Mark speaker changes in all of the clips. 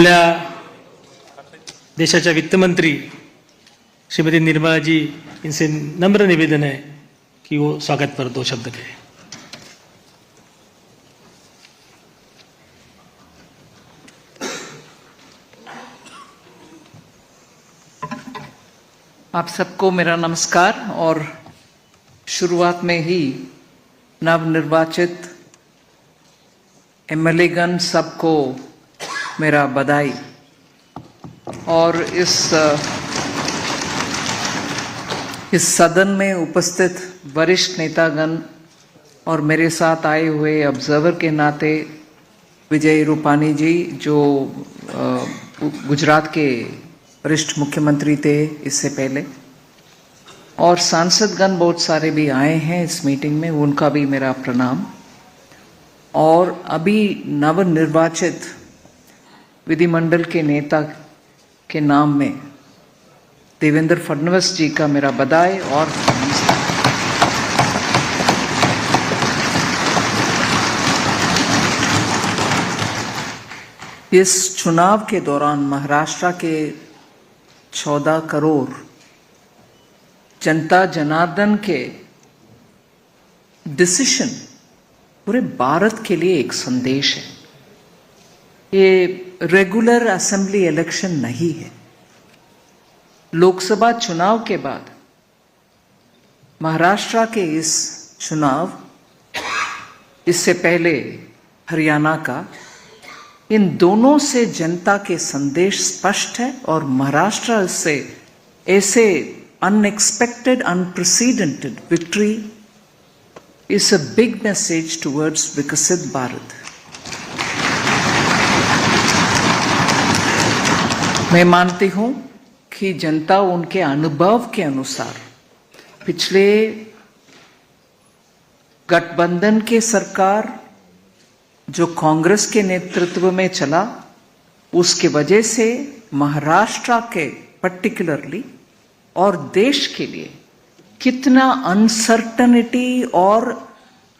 Speaker 1: आपल्या देशाच्या वित्तमंत्री श्रीमती निर्मलाजी इनसे नम्र निवेदन है कि वो स्वागत पर दो शब्द कहें
Speaker 2: आप सबको मेरा नमस्कार और शुरुआत में ही नवनिर्वाचित एमएलएगण सबको मेरा बधाई। और इस इस सदन में उपस्थित वरिष्ठ नेतागण और मेरे साथ आए हुए ऑब्जर्वर के नाते विजय रूपानी जी, जो गुजरात के वरिष्ठ मुख्यमंत्री थे इससे पहले, और सांसदगण बहुत सारे भी आए हैं इस मीटिंग में, उनका भी मेरा प्रणाम। और अभी नवनिर्वाचित विधिमंडल के नेता के नाम में देवेंद्र फडणवीस जी का मेरा बधाई और इस चुनाव के दौरान महाराष्ट्र के 14 करोड़ जनता जनार्दन के डिसीशन पूरे भारत के लिए एक संदेश है। ये रेगुलर असेंबली इलेक्शन नहीं है। लोकसभा चुनाव के बाद महाराष्ट्र के इस चुनाव, इससे पहले हरियाणा का, इन दोनों से जनता के संदेश स्पष्ट है और महाराष्ट्र से ऐसे unexpected unprecedented victory is a big message towards Viksit Bharat. मैं मानती हूँ कि जनता उनके अनुभव के अनुसार पिछले गठबंधन के सरकार जो कांग्रेस के नेतृत्व में चला, उसके वजह से महाराष्ट्र के पर्टिकुलरली और देश के लिए कितना अनसर्टनिटी और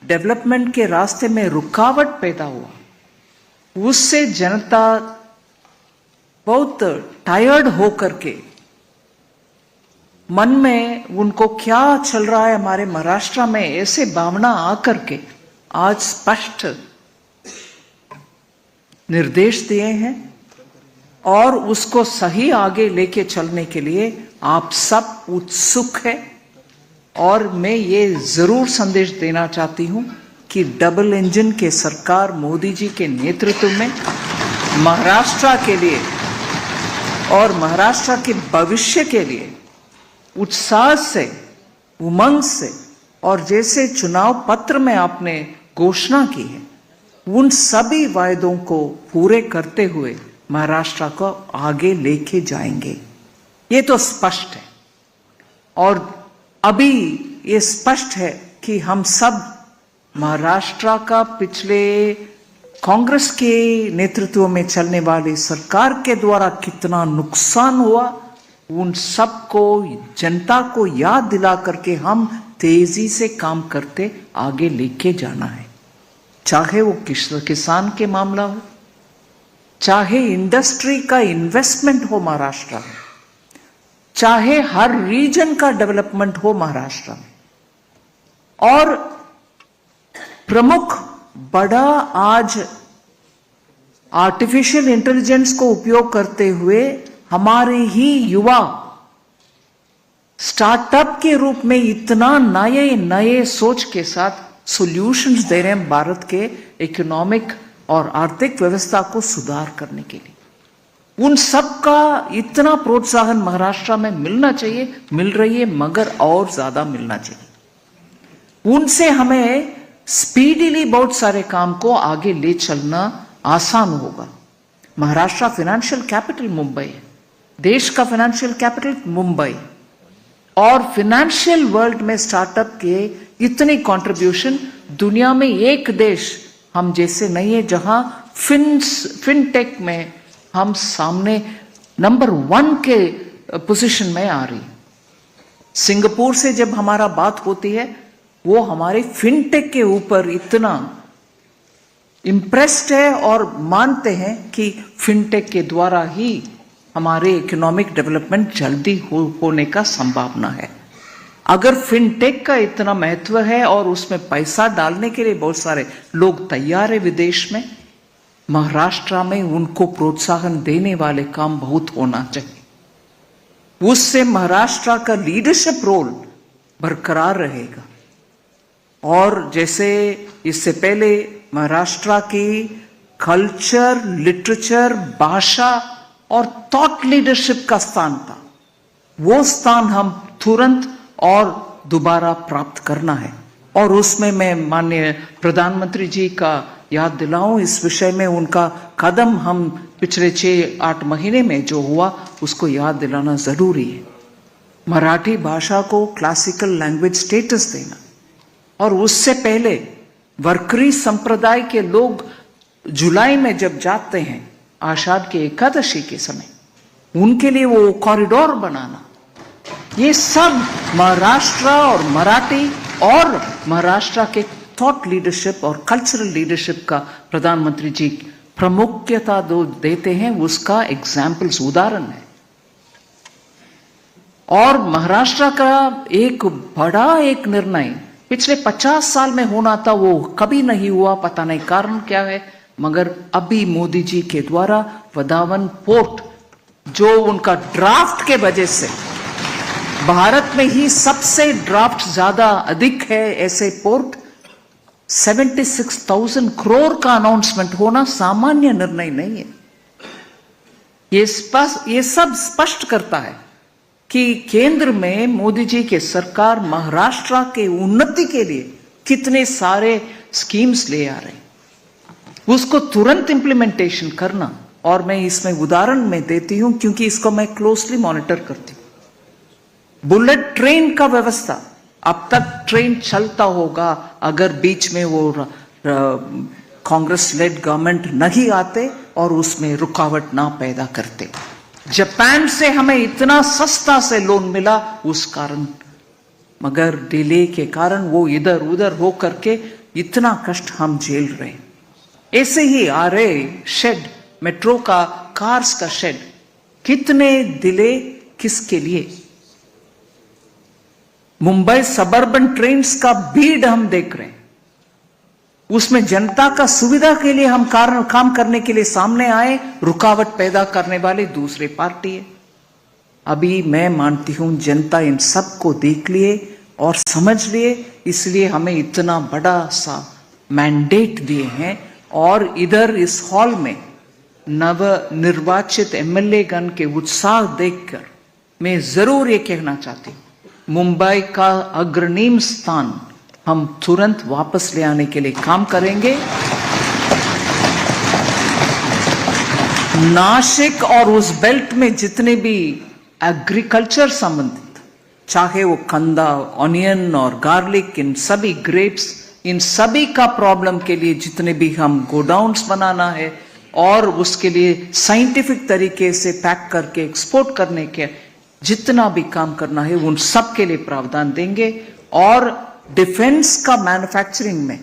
Speaker 2: डेवलपमेंट के रास्ते में रुकावट पैदा हुआ, उससे जनता बहुत टायर्ड होकर के मन में उनको क्या चल रहा है हमारे महाराष्ट्र में, ऐसे भावना आकर के आज स्पष्ट निर्देश दिए हैं और उसको सही आगे लेके चलने के लिए आप सब उत्सुक है। और मैं ये ज़रूर संदेश देना चाहती हूँ कि डबल इंजन के सरकार मोदी जी के नेतृत्व में महाराष्ट्र के लिए और महाराष्ट्र के भविष्य के लिए उत्साह से, उमंग से और जैसे चुनाव पत्र में आपने घोषणा की है, उन सभी वायदों को पूरे करते हुए महाराष्ट्र को आगे लेके जाएँगे। ये तो स्पष्ट है। और अभी ये स्पष्ट है कि हम सब महाराष्ट्र का पिछले कांग्रेस के नेतृत्व में चलने वाली सरकार के द्वारा कितना नुकसान हुआ, उन सबको जनता को याद दिला करके हम तेज़ी से काम करते आगे लेके जाना है। चाहे वो किस किसान के मामला हो, चाहे इंडस्ट्री का इन्वेस्टमेंट हो महाराष्ट्र में, चाहे हर रीजन का डेवलपमेंट हो महाराष्ट्र में, और प्रमुख बड़ा आज आर्टिफिशियल इंटेलिजेंस को उपयोग करते हुए हमारे ही युवा स्टार्टअप के रूप में इतना नए नए सोच के साथ सॉल्यूशंस दे रहे हैं भारत के इकोनॉमिक और आर्थिक व्यवस्था को सुधार करने के लिए। उन सब का इतना प्रोत्साहन महाराष्ट्र में मिलना चाहिए, मिल रही है, मगर और ज़्यादा मिलना चाहिए। उनसे हमें स्पीडीली बहुत सारे काम को आगे ले चलना आसान होगा। महाराष्ट्र फाइनेंशियल कैपिटल मुंबई है। देश का फाइनेंशियल कैपिटल मुंबई। और फाइनेंशियल वर्ल्ड में स्टार्टअप के इतने कंट्रीब्यूशन दुनिया में एक देश हम जैसे नहीं है जहाँ फिन फिनटेक में हम सामने नंबर वन के पोजीशन में आ रही। सिंगापुर से जब हमारा बात होती है वो हमारे फिनटेक के ऊपर इतना इम्प्रेस्ड है और मानते हैं कि फिनटेक के द्वारा ही हमारे इकोनॉमिक डेवलपमेंट जल्दी हो, होने का संभावना है। अगर फिनटेक का इतना महत्व है और उसमें पैसा डालने के लिए बहुत सारे लोग तैयार है विदेश में महाराष्ट्र में उनको प्रोत्साहन देने वाले काम बहुत होना चाहिए। उससे महाराष्ट्र का लीडरशिप रोल बरकरार रहेगा। और जैसे इससे पहले महाराष्ट्र की कल्चर, लिटरेचर, भाषा और थॉट लीडरशिप का स्थान था। वो स्थान हम तुरंत और दोबारा प्राप्त करना है। और उसमें मैं माननीय प्रधानमंत्री जी का याद दिलाऊं, इस विषय में उनका कदम हम पिछले छः आठ महीने में जो हुआ, उसको याद दिलाना ज़रूरी है। मराठी भाषा को क्लासिकल लैंग्वेज स्टेटस देना। और उससे पहले वर्करी संप्रदाय के लोग जुलाई में जब जाते हैं, आषाढ़ के एकादशी के समय, उनके लिए वो कॉरिडोर बनाना। ये सब महाराष्ट्र और मराठी और महाराष्ट्र के थॉट लीडरशिप और कल्चरल लीडरशिप का प्रधानमंत्री जी प्रमुखता दो देते हैं, उसका एग्जाम्पल्स उदाहरण है। और महाराष्ट्र का एक बड़ा एक निर्णय पिछले पचास साल में होना था वो कभी नहीं हुआ पता नहीं कारण क्या है। मगर अभी मोदी जी के द्वारा वदावन पोर्ट जो उनका ड्राफ्ट के वजह से भारत में ही सबसे ड्राफ्ट ज़्यादा अधिक है ऐसे पोर्ट 76,000 करोड़ का अनाउंसमेंट होना सामान्य निर्णय नहीं है। ये स्पष्ट ये सब स्पष्ट करता है कि केंद्र में मोदी जी के सरकार महाराष्ट्र के उन्नति के लिए कितने सारे स्कीम्स ले आ रहे उसको तुरंत इंप्लीमेंटेशन करना, और मैं इसमें उदाहरण में देती हूँ, क्योंकि इसको मैं क्लोजली मॉनिटर करती हूँ। बुलेट ट्रेन का व्यवस्था, अब तक ट्रेन चलता होगा, अगर बीच में वो कांग्रेस लेड गवर्नमेंट नहीं आते, और उसमें रुकावट ना पैदा करते। जापान से हमें इतना सस्ता से लोन मिला, उस कारण। मगर डिले के कारण वो इधर उधर हो करके इतना कष्ट हम झेल रहे ऐसे ही आ रहे शेड मेट्रो का कार्स का शेड कितने डिले किसके लिए? मुंबई सबर्बन ट्रेन्स का भीड़ हम देख रहे हैं। उसमें जनता का सुविधा के लिए हम कारण काम करने के लिए सामने आए, रुकावट पैदा करने वाले दूसरे पार्टी है। अभी मैं मानती हूँ, जनता इन सबको देख लिए और समझ लिए, इसलिए हमें इतना बड़ा सा मैंडेट दिए हैं। और इधर इस हॉल में नव निर्वाचित एमएलए गण के उत्साह देखकर मैं ज़रूर ये कहना चाहती हूँ, मुंबई का अग्रणीम स्थान हम तुरंत वापस ले आने के लिए काम करेंगे। नासिक और उस बेल्ट में जितने भी एग्रीकल्चर संबंधित, चाहे वो कंदा ऑनियन और गार्लिक इन सभी ग्रेप्स इन सभी का प्रॉब्लम के लिए जितने भी हम गोडाउन्स बनाना है और उसके लिए साइंटिफिक तरीके से पैक करके एक्सपोर्ट करने के, जितना भी काम करना है, उन सब के लिए प्रावधान देंगे। और डिफेंस का मैन्युफैक्चरिंग में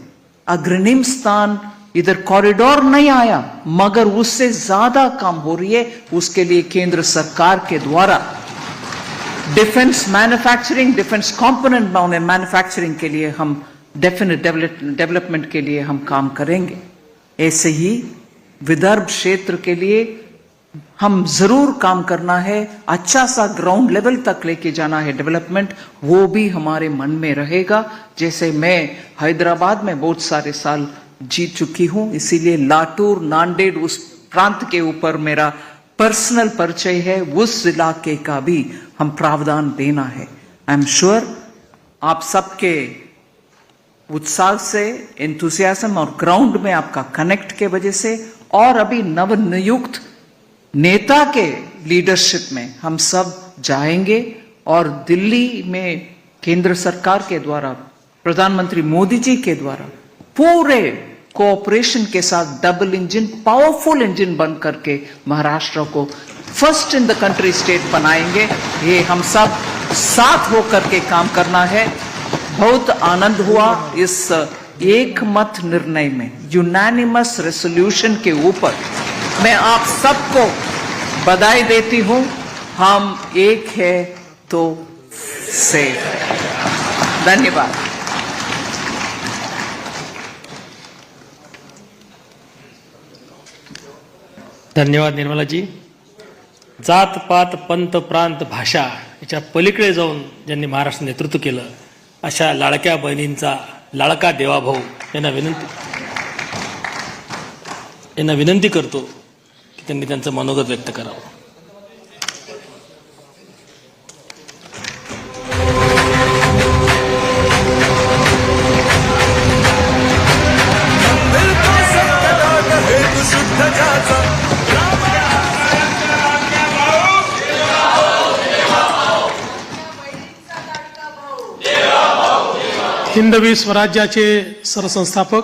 Speaker 2: अग्रणीम स्थान इधर कॉरिडोर नहीं आया, मगर उससे ज़्यादा काम हो रही है, उसके लिए केंद्र सरकार के द्वारा। Defence manufacturing defence component manufacturing के लिए हम डेफिनेट डेवलपमेंट के लिए हम काम करेंगे। ऐसे ही विदर्भ क्षेत्र के लिए हम ज़रूर काम करना है अच्छा सा ग्राउंड लेवल तक लेके जाना है डेवलपमेंट वो भी हमारे मन में रहेगा। जैसे मैं हैदराबाद में बहुत सारे साल जीत चुकी हूँ, इसीलिए लाटूर नांदेड़, उस प्रांत के ऊपर मेरा पर्सनल परिचय है, उस इलाके का भी हम प्रावधान देना है। आई एम श्योर आप सबके उत्साह से एंथुसियासम और ग्राउंड में आपका कनेक्ट के वजह से, और अभी नव नियुक्त नेता के लीडरशिप में हम सब जाएँगे और दिल्ली में केंद्र सरकार के द्वारा, प्रधानमंत्री मोदी जी के द्वारा पूरे कोऑपरेशन के साथ डबल इंजन पावरफुल इंजन बन करके महाराष्ट्र को first in the country state बनाएँगे। ये हम सब साथ होकर के काम करना है। बहुत आनंद हुआ इस एक मत निर्णय में यूनानिमस रेसोल्यूशन के ऊपर। मैं आप सबको बधाई देती हूं। हम एक है तो से धन्यवाद धन्यवाद।
Speaker 1: धन्यवाद निर्मलाजी। जात पात पंत प्रांत भाषा याच्या पलीकडे जाऊन ज्यांनी महाराष्ट्र नेतृत्व केलं अशा लाडक्या बहिणींचा लाडका देवाभाऊ यांना विनंती यांना विनंती करतो त्यांनी त्यांचं मनोगत व्यक्त करावं.
Speaker 3: हिंदवी स्वराज्याचे सरसंस्थापक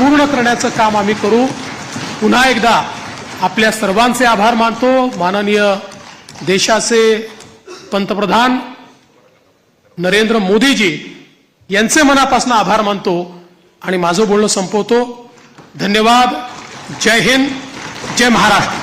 Speaker 3: पूर्ण करण्याचं काम आम्ही करू. पुन्हा एकदा आपल्या सर्वांचे आभार मानतो. माननीय देशाचे पंतप्रधान नरेंद्र मोदीजी यांचे मनापासून आभार मानतो आणि माझं बोलणं संपवतो. धन्यवाद. जय हिंद. जय महाराष्ट्र.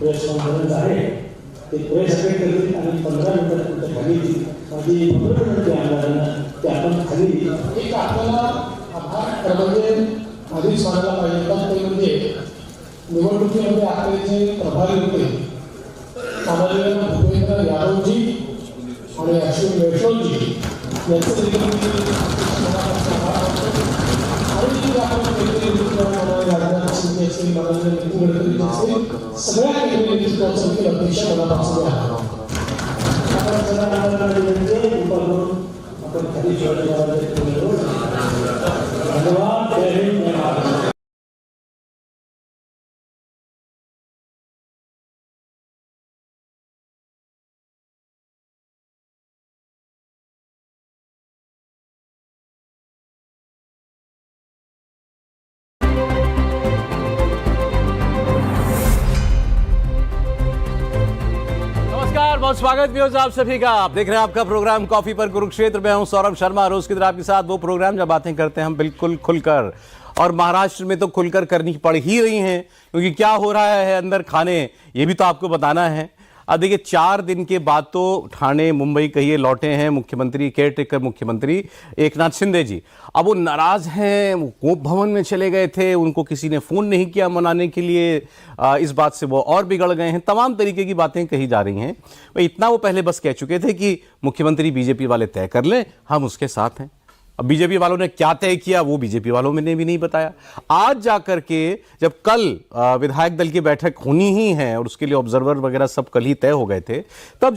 Speaker 4: प्रेस कॉन्फरन्स आहे ते प्रेस करीत आणि पंधरा मिनिटात तुमच्या खाली माझी पंधरा मिनिटे आमदारांना ते आपण खाली
Speaker 5: एक आपल्याला आभार म्हणजे आधीच म्हणायला पाहिजे होता ते म्हणजे निवडणुकीमध्ये आपले जे प्रभारी होते माननीय भूपेंद्र यादवजी आणि अश्विन वैष्णवजी यांचं देखील आणि जे आपण केंद्रीय नेतृत्व माननीय राजनाथ सिंह असतील माननीय नितीन गडकरी असतील सगळ्या केंद्रीय नेतृत्वाचं देखील अपेक्षा मनापासून आहे
Speaker 4: आपण सगळ्या आमदारांना विनंती आहे, कृपा
Speaker 6: बहुत स्वागत भी आप सभी का। आप देख रहे हैं आपका प्रोग्राम कॉफ़ी पर कुरुक्षेत्र में हूँ सौरभ शर्मा रोज की तरह आपके साथ वो प्रोग्राम जब बातें करते हैं हम बिल्कुल खुलकर। और महाराष्ट्र में तो खुलकर करनी पड़ ही रही हैं, क्योंकि क्या हो रहा है अंदर खाने, ये भी तो आपको बताना है। अब देखिए चार दिन के बाद तो ठाणे मुंबई कहिए लौटे हैं मुख्यमंत्री केयर टेकर मुख्यमंत्री एकनाथ शिंदे जी। अब वो नाराज़ हैं वो कोप भवन में चले गए थे उनको किसी ने फ़ोन नहीं किया मनाने के लिए। आ, इस बात से वो और बिगड़ गए हैं। तमाम तरीके की बातें कही जा रही हैं। भाई इतना वो पहले बस कह चुके थे कि मुख्यमंत्री बीजेपी वाले तय कर लें हम उसके साथ हैं। अब बीजेपी वालों ने क्या तय किया वो बीजेपी वालों ने भी नहीं बताया। आज जाकर के जब कल विधायक दल की बैठक होनी ही है और उसके लिए ऑब्जर्वर वगैरह सब कल ही तय हो गए थे, तब